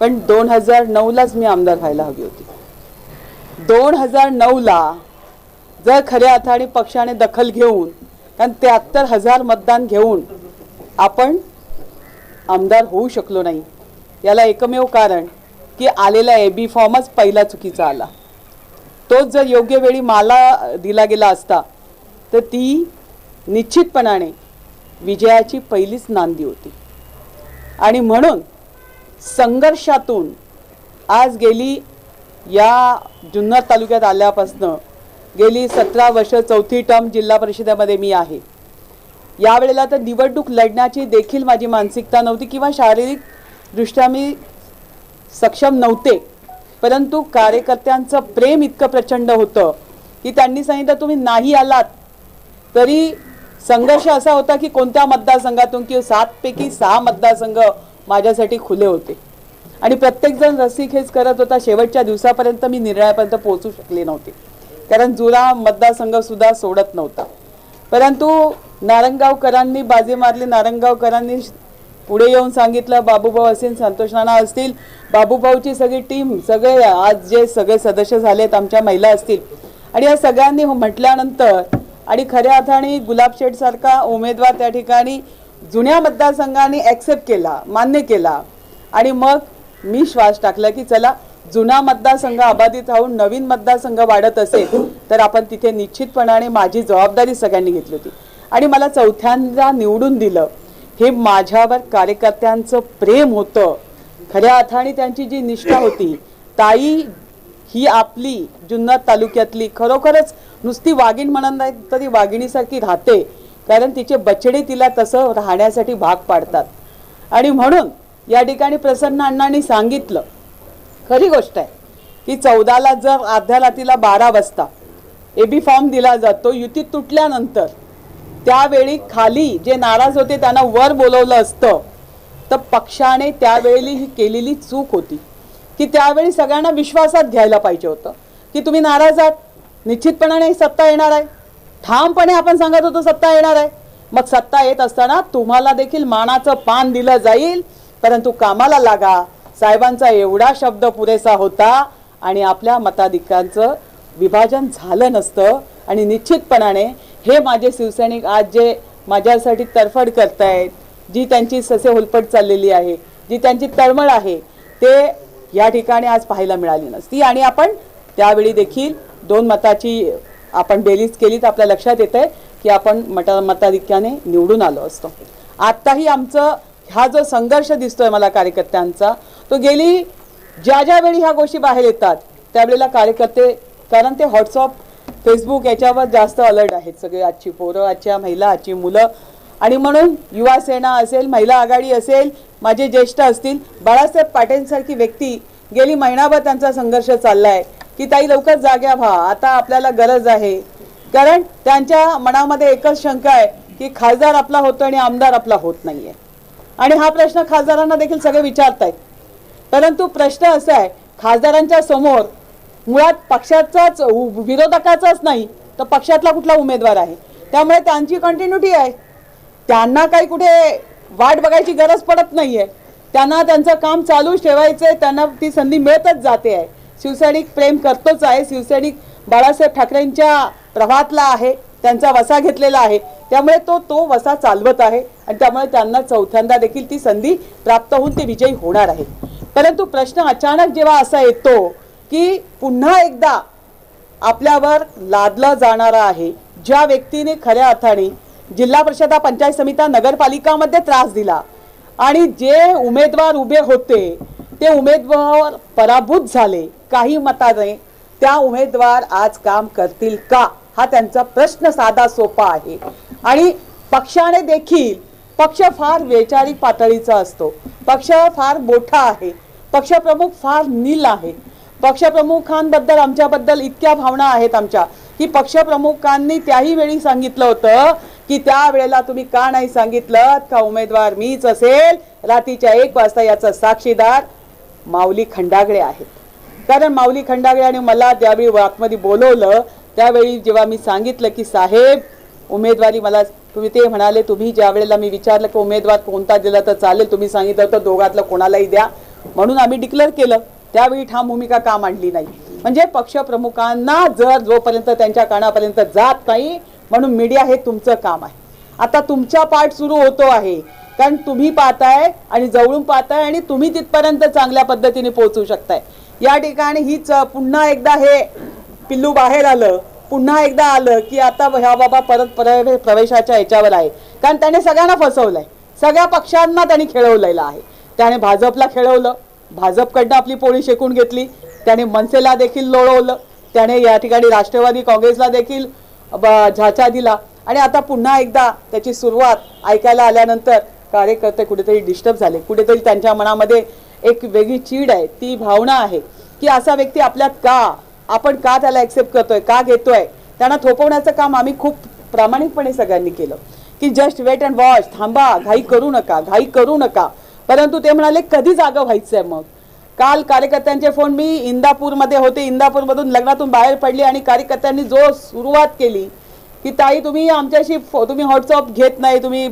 पण दोन हजार नऊलाच मी आमदार व्हायला हवी होती. दोन हजार नऊला जर खऱ्या अर्थाने पक्षाने दखल घेऊन कारण त्र्याहत्तर हजार मतदान घेऊन आपण आमदार होऊ शकलो नाही. याला एकमेव कारण की आलेला ए बी फॉर्मच पहिला चुकीचा आला. तोच जर योग्य वेळी माला दिला गेला असता तर ती निश्चितपणाने विजयाची पहिलीच नांदी होती. आणि म्हणून संघर्षातून आज गेली या जुन्नर तालुक्यात आल्यापासनं गेली सतरा वर्ष चौथी टर्म जिल्हा परिषदेमध्ये मी आहे. यावेळेला तर निवडणूक लढण्याची देखील माझी मानसिकता नव्हती किंवा शारीरिकदृष्ट्या मी सक्षम नव्हते. परंतु कार्यकर्त्यांचं प्रेम इतकं प्रचंड होतं की त्यांनी सांगितलं तुम्ही नाही आलात. तरी संघर्ष असा होता की कोणत्या मतदारसंघातून किंवा सातपैकी सहा मतदारसंघ माझ्यासाठी खुले होते. आणि प्रत्येकजण रस्सीखेच करत होता. शेवटच्या दिवसापर्यंत मी निर्णयापर्यंत पोहोचू शकले नव्हते. कारण जुना मतदारसंघ सुद्धा सोडत नव्हता. परंतु नारंगावकरांनी बाजी मारली. नारंगावकरांनी पुढे येऊन सांगितलं बाबूभाऊ असतील संतोष नाना असतील. बाबूभाऊची सगळी टीम सगळे आज जे सगळे सदस्य झालेत आमच्या महिला असतील. आणि या सगळ्यांनी म्हटल्यानंतर आणि खऱ्या अर्थाने गुलाब शेठसारखा उमेदवार त्या ठिकाणी जुन्या मतदारसंघाने ॲक्सेप्ट केला मान्य केला. आणि मग मी श्वास टाकला की चला जुना मतदारसंघ अबाधित राहून नवीन मतदारसंघ वाढत असेल तर आपण तिथे निश्चितपणाने माझी जबाबदारी सगळ्यांनी घेतली होती. आणि मला चौथ्यांदा निवडून दिलं. हे माझ्यावर कार्यकर्त्यांचं प्रेम होतं. खऱ्या अर्थाने त्यांची जी निष्ठा होती ताई ही आपली जुन्नर तालुक्यातली खरोखरच नुसती वाघीण म्हणत नाही तरी वाघिणीसारखी राहते कारण तिचे बछडे तिला तसं राहण्यासाठी भाग पाडतात. आणि म्हणून या ठिकाणी प्रसन्न अण्णांनी सांगितलं खरी गोष्ट आहे की चौदाला जर अर्ध्या रात्रीला बारा वाजता ए बी फॉर्म दिला जातो युती तुटल्यानंतर त्यावेळी खाली जे नाराज होते त्यांना वर बोलवलं असतं. तर पक्षाने त्यावेळी ही केलेली चूक होती. की त्यावेळी सगळ्यांना विश्वासात घ्यायला पाहिजे होतं. की तुम्ही नाराज आहात. निश्चितपणाने सत्ता येणार आहे. ठामपणे आपण सांगत होतो सत्ता येणार आहे. मग सत्ता येत असताना तुम्हाला देखील मानाचं पान दिलं जाईल. परंतु कामाला लागा. साहेबांचा एवढा शब्द पुरेसा होता आणि आपल्या मताधिकांचं विभाजन झालं नसतं. आणि निश्चितपणाने हे माझे शिवसैनिक आज जे माझ्यासाठी तरफड करतायत जी त्यांची ससे होलपट चाललेली आहे जी त्यांची तळमळ आहे ते या ठिकाणी आज पाहायला मिळाली नसती. आणि आपण त्यावेळी देखील दोन मताची आपण बेरीज केली तर आपल्या लक्षात येत आहे की आपण मता मताधिक्याने निवडून आलो असतो. आत्ताही आमचं हा जो संघर्ष दिसतोय मला कार्यकर्त्यांचा तो गेली ज्या ज्या वेळी ह्या गोष्टी बाहेर येतात त्यावेळेला कार्यकर्ते कारण ते व्हॉट्सअप फेसबुक याच्यावर जास्त अलर्ट आहेत सगळे आजची पोरं आजच्या महिला आजची मुलं. आणि म्हणून युवा सेना असेल महिला आघाडी असेल माझे ज्येष्ठ असतील बाळासाहेब पाटीलसारखी व्यक्ती गेली महिनाभर त्यांचा संघर्ष चाललाय की ताई लवकर जाग्या व्हा आता आपल्याला गरज आहे. कारण त्यांच्या मनामध्ये एकच शंका आहे की खासदार आपला होतो आणि आमदार आपला होत नाही आहे आणि हा प्रश्न खासदारांना देखील सगळे विचारतायत. परंतु प्रश्न असा आहे खासदारांच्या समोर मुळात पक्षाचाच उ- विरोधकाचाच नाही तर पक्षातला कुठला उमेदवार आहे? त्यामुळे त्यांची कंटिन्युटी आहे. त्यांना काही कुठे वाट बघायची गरज पडत नाही आहे त्यांना त्यांचं काम चालूच आहे त्यांना ती संधी मिळतच जाते आहे. शिवसैनिक प्रेम करतोच आहे. शिवसैनिक बाळासाहेब ठाकरेंच्या प्रभातला आहे त्यांचा वसा घेतलेला आहे. त्यामुळे तो तो वसा चालवत आहे आणि त्यामुळे त्यांना चौथ्यांदा देखील ती संधी प्राप्त होऊन ते विजयी होणार आहे. परंतु प्रश्न अचानक जेव्हा असा येतो की पुन्हा एकदा आपल्यावर लादला जाणारा आहे. ज्या व्यक्तीने खऱ्या अर्थाने जिल्हा परिषदा पंचायत समित्या नगरपालिकामध्ये त्रास दिला आणि जे उमेदवार उभे होते ते उमेदवार पराभूत झाले काही मताने त्या उमेदवार आज काम करतील का? हा त्यांचा प्रश्न साधा सोपा आहे. आणि पक्षाने देखील पक्ष फार वैचारिक पातळीचा असतो. पक्ष फार मोठा आहे. पक्षप्रमुख फार नील आहे. पक्षप्रमुखांबद्दल आमच्याबद्दल इतक्या भावना आहेत आमच्या. की पक्षप्रमुखांनी त्याही वेळी सांगितलं होतं की त्या वेळेला तुम्ही का नाही सांगितलं? का उमेदवार मीच असेल? रात्रीच्या एक वाजता याचा साक्षीदार माऊली खंडागळे आहेत. कारण माऊली खंडागळे आणि मला त्यावेळी आतमध्ये बोलवलं त्यावेळी जेव्हा मी सांगितलं की साहेब उमेदवारी मला तुम्ही ते म्हणाले तुम्ही ज्या वेळेला मी विचारलं की उमेदवार कोणता दिला तर चालेल तुम्ही सांगितलं तर दोघातलं कोणालाही द्या. म्हणून आम्ही डिक्लेअर केलं. त्यावेळी ठाम भूमिका का मांडली नाही? म्हणजे पक्षप्रमुखांना जर जोपर्यंत त्यांच्या कानापर्यंत जात नाही म्हणून मीडिया हे तुमचं काम आहे. आता तुमचा पाठ सुरू होतो आहे. कारण तुम्ही पाहताय आणि जवळून पाहताय आणि तुम्ही तिथपर्यंत चांगल्या पद्धतीने पोहोचू शकताय. या ठिकाणी हीच पुन्हा एकदा हे पिल्लू बाहेर आलं. पुन्हा एकदा आलं की आता ह्या बाबा परत प्रवे- प्रवेशाच्या ह्याच्यावर आहे. कारण त्याने सगळ्यांना फसवलंय. सगळ्या पक्षांना त्यांनी खेळवलेलं आहे. त्याने भाजपला खेळवलं. भाजपकडनं आपली पोळी शेकून घेतली. त्याने मनसेला देखील लोळवलं. त्याने या ठिकाणी राष्ट्रवादी काँग्रेसला देखील झाचा दिला. आणि आता पुन्हा एकदा त्याची सुरुवात ऐकायला आल्यानंतर कार्यकर्ते कुठेतरी डिस्टर्ब झाले. कुठेतरी त्यांच्या मनामध्ये एक वेगळी चीड आहे. ती भावना आहे की असा व्यक्ती आपल्यात का? आपण का त्याला ॲक्सेप्ट करतोय? का घेतोय? त्यांना थोपवण्याचं काम आम्ही खूप प्रामाणिकपणे सगळ्यांनी केलं. की जस्ट वेट अँड वॉच थांबा. घाई करू नका. घाई करू नका. परंतु ते म्हणाले कधी जागा आहे मग? काल कार्यकर्त्यांचे फोन मी इंदापूरमध्ये होते. इंदापूरमधून लग्नातून बाहेर पडली आणि कार्यकर्त्यांनी जो सुरुवात केली की ताई तुम्ही आमच्याशी तुम्ही व्हॉट्सअप घेत नाही. तुम्ही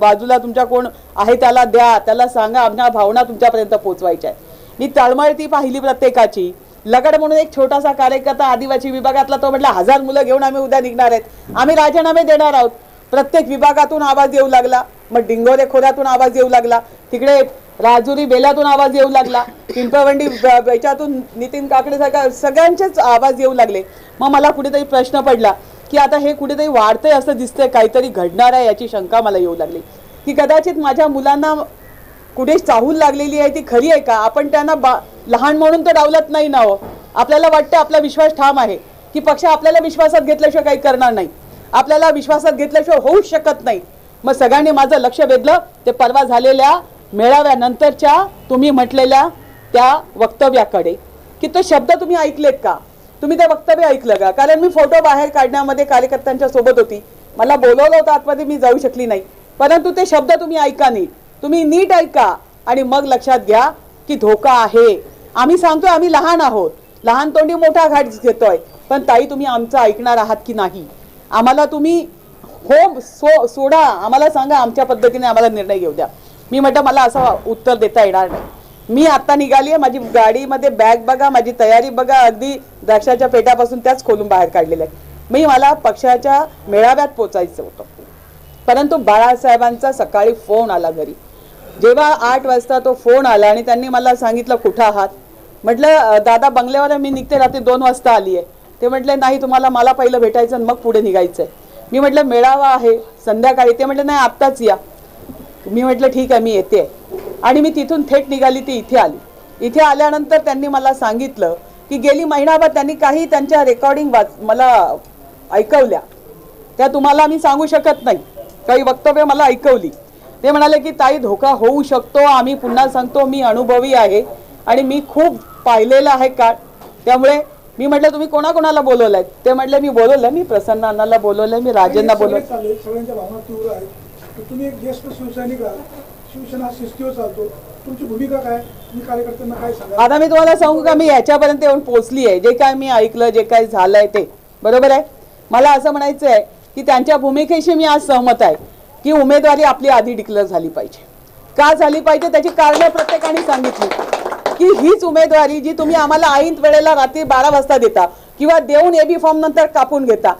बाजूला तुमच्या कोण आहे त्याला द्या. त्याला सांगा आमच्या भावना तुमच्यापर्यंत पोहोचवायच्या आहेत. मी तळमळती पाहिली प्रत्येकाची. लगड म्हणून एक छोटासा कार्यकर्ता आदिवासी विभागातला तो म्हटला हजार मुलं घेऊन आम्ही उद्या निघणार आहेत. आम्ही राजीनामे देणार आहोत. प्रत्येक विभागातून आवाज येऊ लागला. मग डिंगोरे खोऱ्यातून आवाज येऊ लागला. तिकडे राजुरी बेलातून आवाज येऊ लागला. पिंपळवंडी याच्यातून नितीन काकडे सगळ्या सगळ्यांचेच आवाज येऊ लागले. मग मला कुठेतरी प्रश्न पडला की आता हे कुठेतरी वाढतंय असं दिसतंय काहीतरी घडणार आहे याची शंका मला येऊ लागली. की कदाचित माझ्या मुलांना कुठे चाहूल लागलेली आहे ती खरी आहे का? आपण त्यांना बा लहान म्हणून तर डावलत नाही ना हो. आपल्याला वाटतं आपला विश्वास ठाम आहे की पक्ष आपल्याला विश्वासात घेतल्याशिवाय काही करणार नाही. आपल्याला विश्वासात घेतल्याशिवाय होऊच शकत नाही. मग सगळ्यांनी माझं लक्ष वेधलं. ते परवा झालेल्या मेळाव्यानंतरच्या तुम्ही म्हटलेल्या त्या वक्तव्याकडे. की तो शब्द तुम्ही ऐकलेत का? तुम्ही ते वक्तव्य ऐकलं का? कारण मी फोटो बाहेर काढण्यामध्ये कार्यकर्त्यांच्या सोबत होती. मला बोलवलं होतं आतमध्ये मी जाऊ शकली नाही. परंतु ते शब्द तुम्ही ऐका नीट. तुम्ही नीट ऐका आणि मग लक्षात घ्या की धोका आहे. आम्ही सांगतोय आम्ही लहान आहोत. लहान तोंडी मोठा घाट घेतोय. पण ताई तुम्ही आमचं ऐकणार आहात की नाही? आम्हाला तुम्ही हो सो सोडा. आम्हाला सांगा आमच्या पद्धतीने आम्हाला निर्णय घेऊ द्या. मी म्हटलं मला असं उत्तर देता येणार नाही. मी आत्ता निघाली आहे माझी गाडीमध्ये बॅग बघा माझी तयारी बघा अगदी द्राक्षाच्या पेटापासून त्याच खोलून बाहेर काढलेल्या आहे. मी मला पक्षाच्या मेळाव्यात पोचायचं होतं. परंतु बाळासाहेबांचा सकाळी फोन आला घरी. जेव्हा आठ वाजता तो फोन आला आणि त्यांनी मला सांगितलं कुठं आहात? म्हटलं दादा बंगल्यावर मी निघते रात्री दोन वाजता आली आहे ते म्हटले नाही तुम्हाला मला पहिलं भेटायचं आणि मग पुढे निघायचं आहे मी म्हटलं मेळावा आहे संध्याकाळी. ते म्हटलं नाही आत्ताच या. मी म्हटलं ठीक आहे मी येते. आणि मी तिथून थेट निघाली ती इथे आली. इथे आल्यानंतर त्यांनी मला सांगितलं की गेली महिनाभर त्यांनी काही त्यांच्या रेकॉर्डिंग वाच मला ऐकवल्या. त्या तुम्हाला मी सांगू शकत नाही. काही वक्तव्य मला ऐकवली. ते म्हणाले की ताई धोका होऊ शकतो आम्ही पुन्हा सांगतो मी अनुभवी आहे आणि मी खूप पाहिलेलं आहे का? त्यामुळे मी म्हटलं तुम्ही कोणाकोणाला बोलवलंय? ते म्हटले मी बोलवलं मी प्रसन्न अण्णाला बोलवलंय मी राजेंना सगळे बोलवलं सगळ्यांच्या भावना तीव्र आहेत. तुम्ही एक ज्येष्ठ शिवसैनिक आहात. आता मी तुम्हाला सांगू का मी याच्यापर्यंत येऊन पोहोचली आहे. जे काय मी ऐकलं जे काय झालंय ते. बरोबर आहे? मला असं म्हणायचं आहे की त्यांच्या भूमिकेशी मी आज सहमत आहे की उमेदवारी आपली आधी डिक्लेअर झाली पाहिजे. का झाली पाहिजे? त्याची कारणं प्रत्येकाने सांगितली. की हीच उमेदवारी जी तुम्ही आम्हाला ऐन वेळेला रात्री बारा वाजता देता किंवा देऊन एबी फॉर्म नंतर कापून घेता.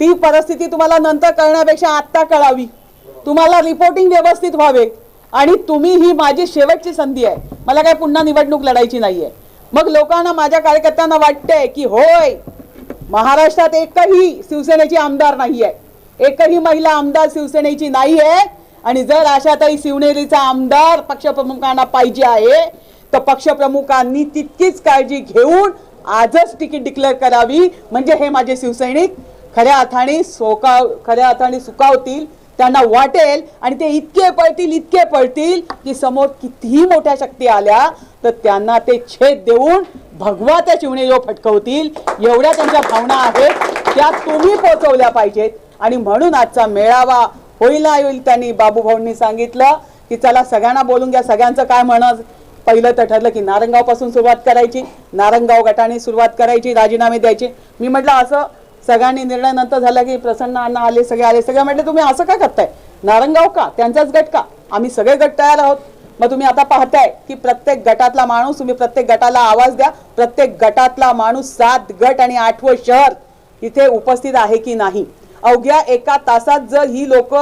ती परिस्थिती तुम्हाला नंतर कळण्यापेक्षा आत्ता कळावी. तुम्हाला रिपोर्टिंग व्यवस्थित व्हावे. आणि तुम्ही ही माझी शेवटची संधी आहे. मला काय पुन्हा निवडणूक लढायची नाहीये. मग लोकांना माझ्या कार्यकर्त्यांना वाटतंय की होय महाराष्ट्रात एकही शिवसेनेची आमदार नाहीये. एकही महिला आमदार शिवसेनेची नाहीये. आणि जर अशातही शिवनेरीचा आमदार पक्षप्रमुखांना पाहिजे आहे तर पक्षप्रमुखांनी तितकीच काळजी घेऊन आजच तिकीट डिक्लेअर करावी. म्हणजे हे माझे शिवसैनिक खऱ्या अर्थाने सोकाव खऱ्या अर्थाने सुकावतील त्यांना वाटेल आणि ते इतके पळतील इतके पळतील की समोर कितीही मोठ्या शक्ती आल्या तर त्यांना ते छेद देऊन भगवा त्या चिवणीवर फटकवतील एवढ्या त्यांच्या भावना आहेत त्या तुम्ही पोचवल्या पाहिजेत. आणि म्हणून आजचा मेळावा होईल ना होईल त्यांनी बाबू भाऊंनी सांगितलं की चला सगळ्यांना बोलून घ्या सगळ्यांचं काय म्हणत पहिलं तर ठरलं की नारंगावपासून सुरुवात करायची नारंगाव गटाने सुरुवात करायची राजीनामे द्यायचे. मी म्हटलं असं सगळ्यांनी निर्णय नंतर झाला की प्रसन्न अण्णा आले सगळे आले. सगळे म्हटले तुम्ही असं काय करताय? नारंगाव का? त्यांचाच गट का? आम्ही सगळे गट तयार आहोत. मग तुम्ही आता पाहताय की प्रत्येक गटातला माणूस तुम्ही प्रत्येक गटाला आवाज द्या. प्रत्येक गटातला माणूस सात गट आणि आठवं शहर इथे उपस्थित आहे की नाही? अवघ्या एका तासात जर ही लोक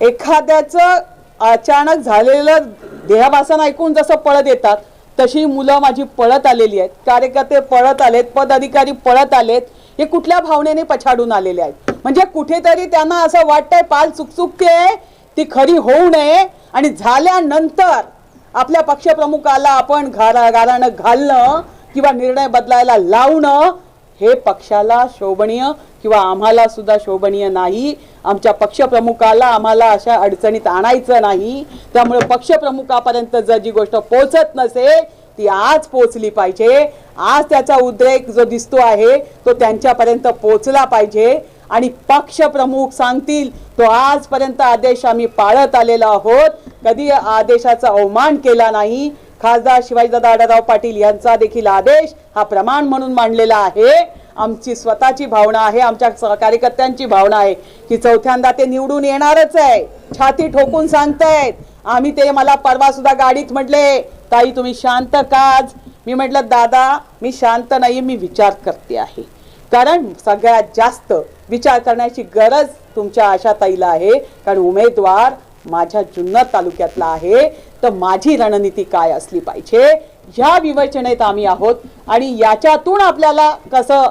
एखाद्याचं अचानक झालेलं देहाभासन ऐकून जसं पळत येतात तशी मुलं माझी पळत आलेली आहेत. कार्यकर्ते पळत आलेत पदाधिकारी पळत आलेत हे कुठल्या भावनेने पछाडून आलेले आहेत? म्हणजे कुठेतरी त्यांना असं वाटतंय पाल चुकचुकते ती खरी होऊ नये. आणि झाल्यानंतर आपल्या पक्षप्रमुखाला आपण घारा गाराणं घालणं किंवा निर्णय बदलायला लावणं हे पक्षाला शोभनीय किंवा आम्हाला सुद्धा शोभनीय नाही. आमच्या पक्षप्रमुखाला आम्हाला अशा अडचणीत आणायचं नाही. त्यामुळे पक्षप्रमुखापर्यंत जर जी गोष्ट पोचत नसेल ती आज पोहोचली पाहिजे. आज त्याचा उद्रेक जो दिसतो आहे तो त्यांच्यापर्यंत पोचला पाहिजे. आणि पक्षप्रमुख सांगतील तो आजपर्यंत आदेश आम्ही पाळत आलेलो आहोत. कधी आदेशाचा अवमान केला नाही. खासदार शिवाजीदादा आढळराव पाटील यांचा देखील आदेश हा प्रमाण म्हणून मांडलेला आहे. आमची स्वतःची भावना आहे आमच्या सहकार्यकर्त्यांची कार्यकर्त्यांची भावना आहे की चौथ्यांदा ते निवडून येणारच आहे. छाती ठोकून सांगतायत. आम्ही ते मला परवा सुद्धा गाडीत म्हटले ताई तुम्ही शांत काज मी म्हटलं दादा मी शांत नाही मी विचार करते आहे. कारण सगळ्यात जास्त विचार करण्याची गरज तुमच्या आशाताईला आहे. कारण उमेदवार माझ्या जुन्नर तालुक्यातला आहे तर माझी रणनीती काय असली पाहिजे? ह्या विवेचनेत आम्ही आहोत आणि याच्यातून आपल्याला कसं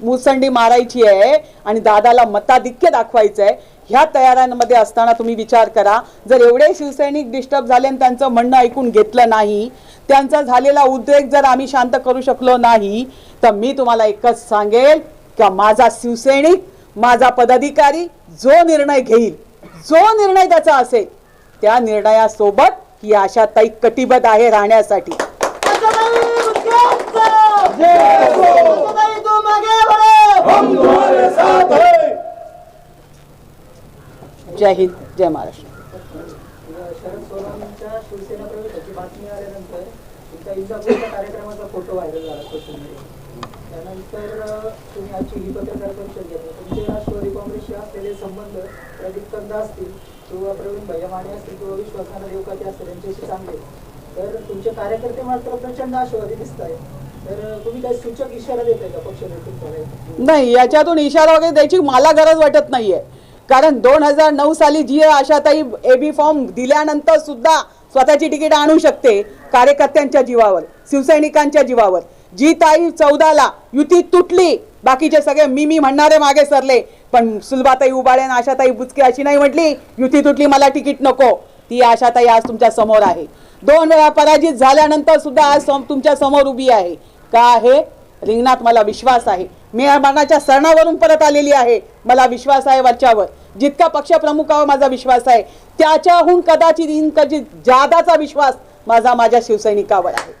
मुसंडी मारायची आहे आणि दादाला मताधिक्य दाखवायचं आहे ह्या तयाऱ्यांमध्ये असताना तुम्ही विचार करा. जर एवढे शिवसैनिक डिस्टर्ब झाले आणि त्यांचं म्हणणं ऐकून घेतलं नाही त्यांचा झालेला उद्रेक जर आम्ही शांत करू शकलो नाही तर मी तुम्हाला एकच सांगेल का माझा शिवसैनिक माझा पदाधिकारी जो निर्णय घेईल जो निर्णय त्याचा असेल त्या निर्णयासोबत ही आशाताई कटिबद्ध आहे राहण्यासाठी. जय हिंद जय महाराष्ट्र. शिवसेना प्रवेशाची बातमी आल्यानंतर तुमच्या इंदापूरच्या कार्यक्रमाचा फोटो व्हायरल झाला सोशल मीडियावर. त्यानंतर तुम्ही आजची ही पत्रकार परिषद घेतली. तुमचे राष्ट्रवादी काँग्रेसशी असलेले संबंध प्रदीप कंदा असतील किंवा प्रवीण भैया माने असतील किंवा विश्वासाना देवकाते असतील यांच्याशी चांगले. तर तुमचे कार्यकर्ते मात्र प्रचंड आशावादी दिसत आहेत नाही याच्यातून इशारा वगैरे द्यायची मला गरज वाटत नाहीये. कारण दोन हजार नऊ साली जी आशाताई एबी फॉर्म दिल्यानंतर सुद्धा स्वतःची तिकीट आणू शकते कार्यकर्त्यांच्या जीवावर शिवसैनिकांच्या जीवावर. जी ताई चौदाला युती तुटली. बाकीचे सगळे मी मी म्हणणारे मागे सरले. पण सुलभाताई उबाळे आणि आशाताई बुचके अशी नाही म्हटली युती तुटली मला तिकीट नको. ती आशाताई आज तुमच्यासमोर आहे. दोन वेळा पराजित झाल्यानंतर सुद्धा आज सम- तुमच्यासमोर उभी आहे. का आहे रिंगणात मला विश्वास आहे. मी या मनाच्या सरणावरून परत आलेली आहे. मला विश्वास आहे वरच्यावर. जितका पक्षप्रमुखावर माझा विश्वास आहे त्याच्याहून कदाचित इन कदाचित जादाचा विश्वास माझा माझ्या शिवसैनिकावर आहे.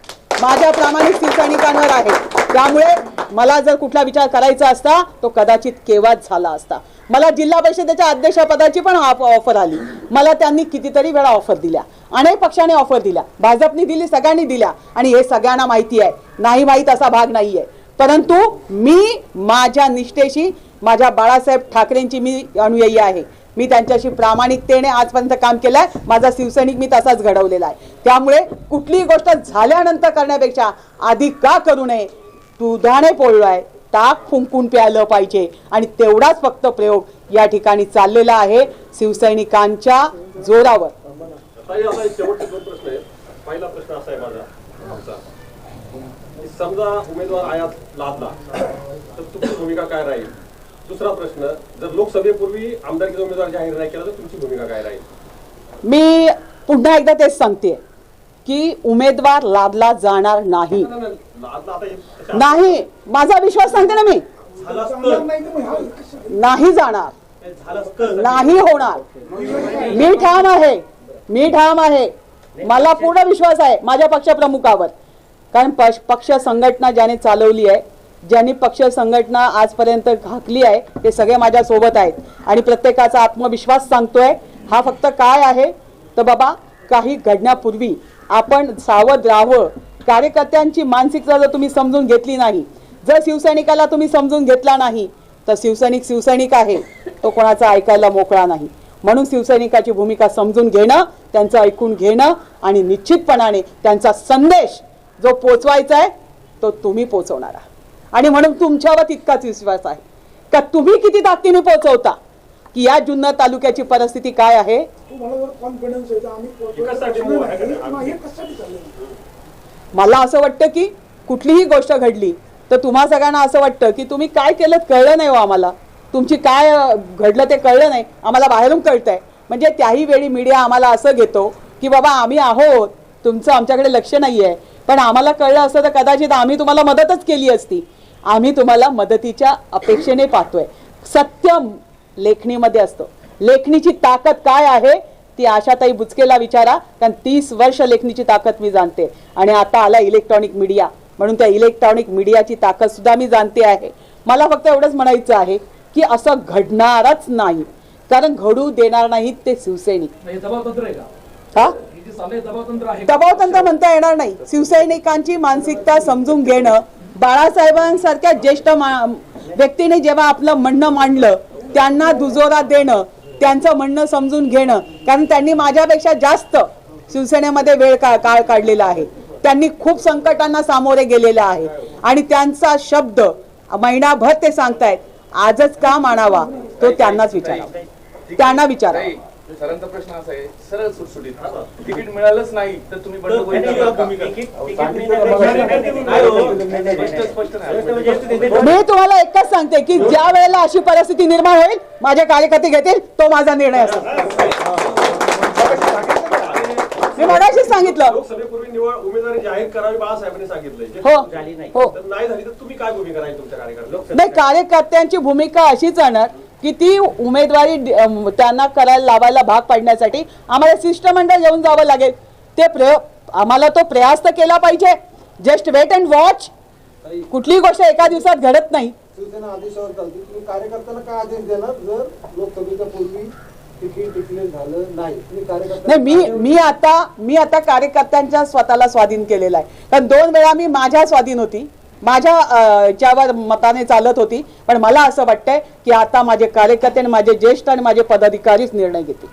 माझ्या प्रामाणिक शिवसैनिकांवर आहे. त्यामुळे मला जर कुठला विचार करायचा असता तो कदाचित केव्हाच झाला असता. मला जिल्हा परिषदेच्या अध्यक्षपदाची पण ऑफर आली. मला त्यांनी कितीतरी वेळा ऑफर दिल्या. अनेक पक्षाने ऑफर दिल्या. भाजपने दिली सगळ्यांनी दिल्या. आणि हे सगळ्यांना माहिती आहे. नाही माहीत असा भाग नाही आहे परंतु मी माझ्या निष्ठेशी माझ्या बाळासाहेब ठाकरेंची मी अनुयायी आहे. मी त्यांच्याशी प्रामाणिकतेने आजपर्यंत काम केलंय. माझा शिवसैनिक मी तसाच घडवलेला आहे. त्यामुळे कुठलीही गोष्ट झाल्यानंतर करण्यापेक्षा आधी का करू नये? दुधाने आहे. ताक फुंकून प्यायलं पाहिजे. आणि तेवढाच फक्त प्रयोग या ठिकाणी चाललेला आहे शिवसैनिकांच्या जोरावर. पहिला प्रश्न असा आहे माझा समजा उमेदवार आयात लादला तर तुमची भूमिका काय राहील? दुसरा प्रश्न जर लोकसभेपूर्वी आमदारकीचा उमेदवार जाहीर नाही केला तर तुमची भूमिका काय राहील? मी पुन्हा एकदा तेच सांगते की उमेदवार लादला जाणार नाही. नाही, माझा विश्वास सांगते ना मी. नाही जाणार. नाही होणार. मी ठाम आहे. मी ठाम आहे. मला पूर्ण विश्वास आहे माझ्या पक्षप्रमुखावर कारण पक्ष पक्ष संघटना ज्याने चालवली आहे ज्यांनी पक्ष संघटना आजपर्यंत घाकली आहे ते सगळे माझ्या सोबत आहेत. आणि प्रत्येकाचा आत्मविश्वास सांगतोय हा फक्त काय आहे? तर बाबा काही घडण्यापूर्वी आपण सावध राहावं कार्यकर्त्यांची मानसिकता जर तुम्ही समजून घेतली नाही जर शिवसैनिकाला तुम्ही समजून घेतला नाही तर शिवसैनिक शिवसैनिक आहे. तो कोणाचा ऐकायला मोकळा नाही. म्हणून शिवसैनिकाची भूमिका समजून घेणं त्यांचं ऐकून घेणं आणि निश्चितपणाने त्यांचा संदेश जो पोचवायचा आहे तो तुम्ही पोचवणार आहात. आणि म्हणून तुमच्यावर तितकाच विश्वास आहे. का तुम्ही किती ताकदीने पोचवता की या जुन्नर तालुक्याची परिस्थिती काय आहे? हे मला असं वाटतं की कुठलीही गोष्ट घडली तर तुम्हा सगळ्यांना असं वाटतं की तुम्ही काय केलं कळलं नाही हो आम्हाला. तुमची काय घडलं ते कळलं नाही. आम्हाला बाहेरून कळतंय. म्हणजे त्याही वेळी मीडिया आम्हाला असं घेतो की बाबा आम्ही आहोत. तुमचं आमच्याकडे लक्ष नाही आहे पण आम्हाला कळलं असतं तर कदाचित आम्ही तुम्हाला मदतच केली असती. आम्ही तुम्हाला मदतीच्या अपेक्षेने पाहतोय. सत्य लेखणीमध्ये असतं. लेखणीची ताकद काय आहे? ती आशाताई बुचकेला विचारा कारण तीस वर्ष लेखणीची ताकद मी जाणते. आणि आता आला इलेक्ट्रॉनिक मीडिया म्हणून त्या इलेक्ट्रॉनिक मीडियाची ताकद सुद्धा मी जाणते आहे. मला फक्त एवढंच म्हणायचं आहे की असं घडणारच नाही. कारण घडू देणार नाहीत ते शिवसैनिक. हे? दबावतंत्र म्हणता येणार नाही. शिवसैनिकांची मानसिकता समजून घेणं बाळासाहेबांसारख्या ज्येष्ठ व्यक्तीने जेव्हा आपलं म्हणणं मांडलं त्यांना दुजोरा देणं त्यांचं म्हणणं समजून घेणं कारण त्यांनी माझ्यापेक्षा जास्त शिवसेनेमध्ये वेळ का काळ काढलेला आहे. त्यांनी खूप संकटांना सामोरे गेलेले आहे. आणि त्यांचा शब्द महिनाभर ते सांगतायत आजच का मानावा तो त्यांनाच विचारावा. त्यांना विचारा सरांचा प्रश्न असा आहे सरळ सुटसुटीत. तिकीट मिळालंच नाही तर तुम्ही मी तुम्हाला एकच सांगते की ज्या वेळेला अशी परिस्थिती निर्माण होईल माझे कार्यकर्ते घेतील तो माझा निर्णय असेल. मी मगाशीच सांगितलं. लोकसभेपूर्वी निवड उमेदवारी जाहीर करावी बाळासाहेबांनी सांगितलंय हो हो. तर नाही झाली तर तुम्ही काय भूमिका राहील तुमच्या कार्यकर्त्यांची भूमिका अशीच राहणार की ती उमेदवारी त्यांना करायला लावायला भाग पाडण्यासाठी आम्हाला शिष्टमंडळ घेऊन जावं लागेल. ते प्रय आम्हाला तो प्रयास तर केला पाहिजे. जस्ट वेट अँड वॉच कुठलीही गोष्ट एका दिवसात घडत नाही. नाही मी मी आता मी आता कार्यकर्त्यांच्या स्वतःला स्वाधीन केलेला आहे. कारण दोन वेळा मी माझ्या स्वाधीन होती. माझ्या अं, याच्यावर मताने चालत होती पण मला असं वाटतंय की आता माझे कार्यकर्ते आणि माझे ज्येष्ठ आणि माझे पदाधिकारीच निर्णय घेतील.